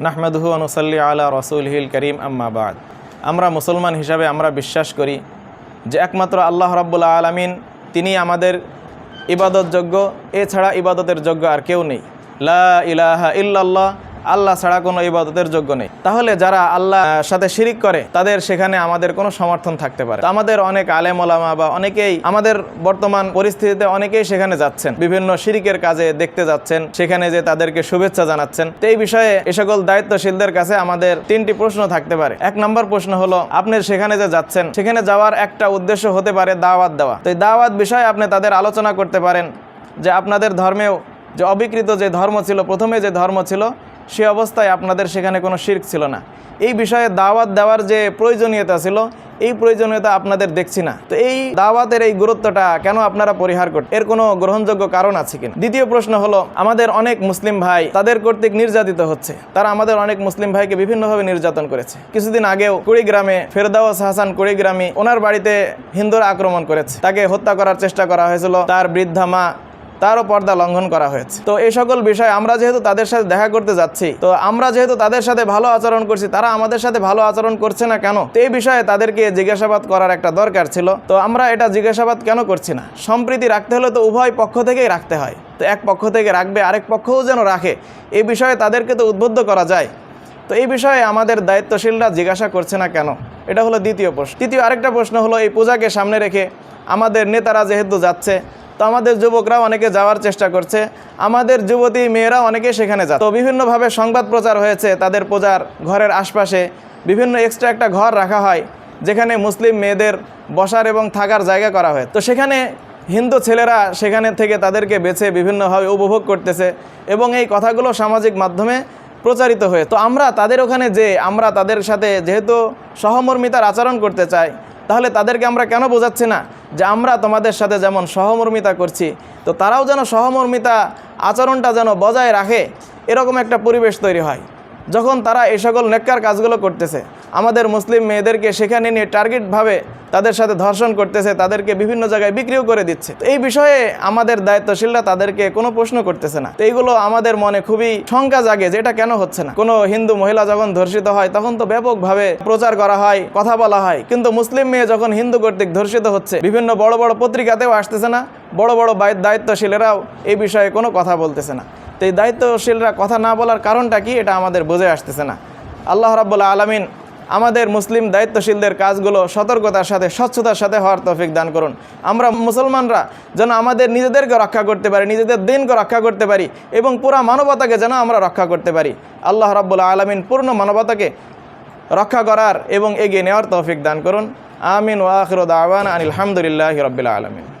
নাহমেদহু অনুসল্লি আলা রসুলহিল করিম আম্মাবাদ আমরা মুসলমান হিসাবে আমরা বিশ্বাস করি যে একমাত্র আল্লাহ রাব্বুল্লা আলমিন, তিনি আমাদের ইবাদতযোগ্য। এছাড়া ইবাদতের যোগ্য আর কেউ নেই। লা ইলাহা ইল্লাল্লাহ আল্লাহ ছাড়া কোনো ইবাদতের যোগ্য নেই। তাহলে যারা আল্লাহ সাথে শিরিক করে, তাদের সেখানে আমাদের কোনো সমর্থন থাকতে পারে। আমাদের অনেক আলেম ওলামা বা অনেকেই আমাদের বর্তমান পরিস্থিতিতে অনেকেই সেখানে যাচ্ছেন। বিভিন্ন শিরিকের কাজে দেখতে যাচ্ছেন, সেখানে যে তাদেরকে শুভেচ্ছা জানাচ্ছেন। এই বিষয়ে এ সকল দায়িত্বশীলদের কাছে আমাদের তিনটি প্রশ্ন থাকতে পারে। এক নম্বর প্রশ্ন হলো, আপনি সেখানে যে যাচ্ছেন, সেখানে যাওয়ার একটা উদ্দেশ্য হতে পারে দাওয়াত দেওয়া। তো এই দাওয়াত বিষয়ে আপনি তাদের আলোচনা করতে পারেন যে আপনাদের ধর্মেও যে অবিকৃত যে ধর্ম ছিল, প্রথমে যে ধর্ম ছিল, সে অবস্থায় আপনাদের সেখানে কোনো শির্ক ছিল না। এই বিষয়ে দাওয়াত দেওয়ার যে প্রয়োজনীয়তা ছিল, এই প্রয়োজনীয়তা আপনাদের দেখছি না। তো এই দাওয়াতের এই গুরুত্বটা কেন আপনারা পরিহার করতে এর কোনো গ্রহণযোগ্য কারণ আছে কিনা? দ্বিতীয় প্রশ্ন হলো, আমাদের অনেক মুসলিম ভাই তাদের কর্তৃক নির্যাতিত হচ্ছে। তারা আমাদের অনেক মুসলিম ভাইকে বিভিন্নভাবে নির্যাতন করেছে। কিছুদিন আগেও কুড়িগ্রামে ফেরদাওয়াস হাসান কুড়িগ্রামে ওনার বাড়িতে হিন্দুরা আক্রমণ করেছে। তাকে হত্যা করার চেষ্টা করা হয়েছিল। তার বৃদ্ধা মা তারও পর্দা লঙ্ঘন করা হয়েছে। তো এই সকল বিষয় আমরা যেহেতু তাদের সাথে দেখা করতে যাচ্ছি, তো আমরা যেহেতু তাদের সাথে ভালো আচরণ করছি, তারা আমাদের সাথে ভালো আচরণ করছে না কেন? তো এই বিষয়ে তাদেরকে জিজ্ঞাসাবাদ করার একটা দরকার ছিল। তো আমরা এটা জিজ্ঞাসাবাদ কেন করছি না? সম্প্রীতি রাখতে হলে তো উভয় পক্ষ থেকেই রাখতে হয়। তো এক পক্ষ থেকে রাখবে, আরেক পক্ষও যেন রাখে। এই বিষয়ে তাদেরকে তো উদ্বুদ্ধ করা যায়। তো এই বিষয়ে আমাদের দায়িত্বশীলরা জিজ্ঞাসা করছে না কেন? এটা হলো দ্বিতীয় প্রশ্ন। তৃতীয় আরেকটা প্রশ্ন হলো, এই পূজাকে সামনে রেখে আমাদের নেতারা যেহেতু যাচ্ছে তো আমাদের যুবকরা অনেকে যাওয়ার চেষ্টা করছে। আমাদের যুবতী মেয়েরা অনেকে সেখানে যায় তো বিভিন্নভাবে সংবাদ প্রচার হয়েছে তাদের পূজার ঘরের আশপাশে। বিভিন্ন এক্সট্রা একটা ঘর রাখা হয়, যেখানে মুসলিম মেয়েদের বসার এবং থাকার জায়গা করা হয়। তো সেখানে হিন্দু ছেলেরা সেখানে থেকে তাদেরকে বেছে বিভিন্নভাবে উপভোগ করতেছে এবং এই কথাগুলো সামাজিক মাধ্যমে প্রচারিত হয়ে। তো আমরা তাদের ওখানে যে, আমরা তাদের সাথে যেহেতু সহমর্মিতার আচরণ করতে চাই, তাহলে তাদেরকে আমরা কেন বোঝাচ্ছি না? যে আমরা তোমাদের সাথে যেমন সহমর্মিতা করছি, তো তারাও যেন সহমর্মিতা আচরণটা যেন বজায় রাখে, এরকম একটা পরিবেশ তৈরি হয়। যখন তারা এই সকল নেককার কাজগুলো করতেছে, আমাদের মুসলিম মেয়েদেরকে সেখানে নিয়ে টার্গেটভাবে তাদের সাথে ধর্ষণ করতেছে, তাদেরকে বিভিন্ন জায়গায় বিক্রিও করে দিচ্ছে। এই বিষয়ে আমাদের দায়িত্বশীলরা তাদেরকে কোনো প্রশ্ন করতেছে না। এইগুলো আমাদের মনে খুবই শঙ্কা জাগে যে এটা কেন হচ্ছে না। কোনো হিন্দু মহিলা যখন ধর্ষিত হয়, তখন তো ব্যাপকভাবে প্রচার করা হয়, কথা বলা হয়। কিন্তু মুসলিম মেয়ে যখন হিন্দু কর্তৃক ধর্ষিত হচ্ছে, বিভিন্ন বড় বড় পত্রিকাতেও আসতেছে না, বড় বড় দায়িত্বশীলেরাও এই বিষয়ে কোনো কথা বলতেছে না। তো এই দায়িত্বশীলরা কথা না বলার কারণটা কি? এটা আমাদের বুঝে আসতেছে না। আল্লাহ রাব্বুল্লাহ আলমিন আমাদের মুসলিম দায়িত্বশীলদের কাজগুলো সতর্কতার সাথে, স্বচ্ছতার সাথে হওয়ার তৌফিক দান করুন। আমরা মুসলমানরা যেন আমাদের নিজেদেরকে রক্ষা করতে পারি, নিজেদের দিনকে রক্ষা করতে পারি এবং পুরা মানবতাকে যেন আমরা রক্ষা করতে পারি। আল্লাহ রাব্বুল্লাহ আলমিন পূর্ণ মানবতাকে রক্ষা করার এবং এগিয়ে নেওয়ার তৌফিক দান করুন। আমিন ওয়াখির দাওয়ান আনিল হামদুলিল্লাহ রবিল্লা আলমিন।